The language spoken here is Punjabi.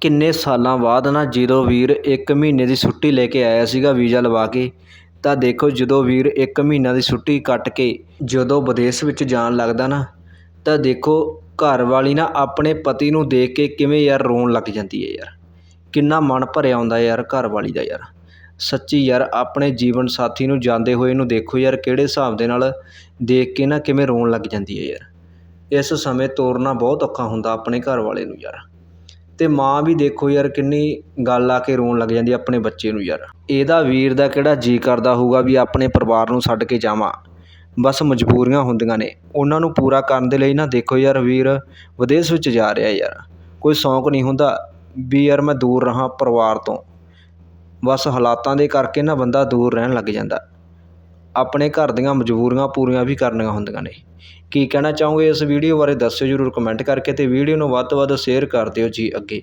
ਕਿੰਨੇ ਸਾਲਾਂ ਬਾਅਦ ਨਾ ਜਦੋਂ ਵੀਰ ਇੱਕ ਮਹੀਨੇ ਦੀ ਛੁੱਟੀ ਲੈ ਕੇ ਆਇਆ ਸੀਗਾ ਵੀਜ਼ਾ ਲਵਾ ਕੇ, ਤਾਂ ਦੇਖੋ ਜਦੋਂ ਵੀਰ ਇੱਕ ਮਹੀਨਾ ਦੀ ਛੁੱਟੀ ਕੱਟ ਕੇ ਜਦੋਂ ਵਿਦੇਸ਼ ਵਿੱਚ ਜਾਣ ਲੱਗਦਾ ਨਾ, ਤਾਂ ਦੇਖੋ ਘਰਵਾਲੀ ਨਾ ਆਪਣੇ ਪਤੀ ਨੂੰ ਦੇਖ ਕੇ ਕਿਵੇਂ ਯਾਰ ਰੋਣ ਲੱਗ ਜਾਂਦੀ ਹੈ ਯਾਰ। ਕਿੰਨਾ ਮਨ ਭਰਿਆ ਆਉਂਦਾ ਯਾਰ ਘਰਵਾਲੀ ਦਾ ਯਾਰ। ਸੱਚੀ ਯਾਰ ਆਪਣੇ ਜੀਵਨ ਸਾਥੀ ਨੂੰ ਜਾਂਦੇ ਹੋਏ ਨੂੰ ਦੇਖੋ ਯਾਰ ਕਿਹੜੇ ਹਿਸਾਬ ਦੇ ਨਾਲ ਦੇਖ ਕੇ ਨਾ ਕਿਵੇਂ ਰੋਣ ਲੱਗ ਜਾਂਦੀ ਹੈ ਯਾਰ। ਇਸ ਸਮੇਂ ਤੋਰਨਾ ਬਹੁਤ ਔਖਾ ਹੁੰਦਾ ਆਪਣੇ ਘਰ ਵਾਲੇ ਨੂੰ ਯਾਰ। ਅਤੇ ਮਾਂ ਵੀ ਦੇਖੋ ਯਾਰ ਕਿੰਨੀ ਗੱਲ ਆ ਕੇ ਰੋਣ ਲੱਗ ਜਾਂਦੀ ਆਪਣੇ ਬੱਚੇ ਨੂੰ ਯਾਰ। ਇਹਦਾ ਵੀਰ ਦਾ ਕਿਹੜਾ ਜੀਅ ਕਰਦਾ ਹੋਊਗਾ ਵੀ ਆਪਣੇ ਪਰਿਵਾਰ ਨੂੰ ਛੱਡ ਕੇ ਜਾਵਾਂ। ਬਸ ਮਜਬੂਰੀਆਂ ਹੁੰਦੀਆਂ ਨੇ। ਉਹਨਾਂ ਨੂੰ ਪੂਰਾ ਕਰਨ ਦੇ ਲਈ ਨਾ ਦੇਖੋ ਯਾਰ ਵੀਰ ਵਿਦੇਸ਼ ਵਿੱਚ ਜਾ ਰਿਹਾ ਯਾਰ। ਕੋਈ ਸ਼ੌਂਕ ਨਹੀਂ ਹੁੰਦਾ ਵੀ ਯਾਰ ਮੈਂ ਦੂਰ ਰਹਾਂ ਪਰਿਵਾਰ ਤੋਂ। ਬਸ ਹਾਲਾਤਾਂ ਦੇ ਕਰਕੇ ਨਾ ਬੰਦਾ ਦੂਰ ਰਹਿਣ ਲੱਗ ਜਾਂਦਾ। ਆਪਣੇ ਘਰ ਦੀਆਂ ਮਜਬੂਰੀਆਂ ਪੂਰੀਆਂ ਵੀ ਕਰਨੀਆਂ ਹੁੰਦੀਆਂ ਨੇ। ਕੀ ਕਹਿਣਾ ਚਾਹੋਗੇ ਇਸ ਵੀਡੀਓ ਬਾਰੇ ਦੱਸਿਓ ਜਰੂਰ ਕਮੈਂਟ ਕਰਕੇ ਅਤੇ ਵੀਡੀਓ ਨੂੰ ਵੱਧ ਤੋਂ ਵੱਧ ਸ਼ੇਅਰ ਕਰ ਦਿਓ ਜੀ ਅੱਗੇ।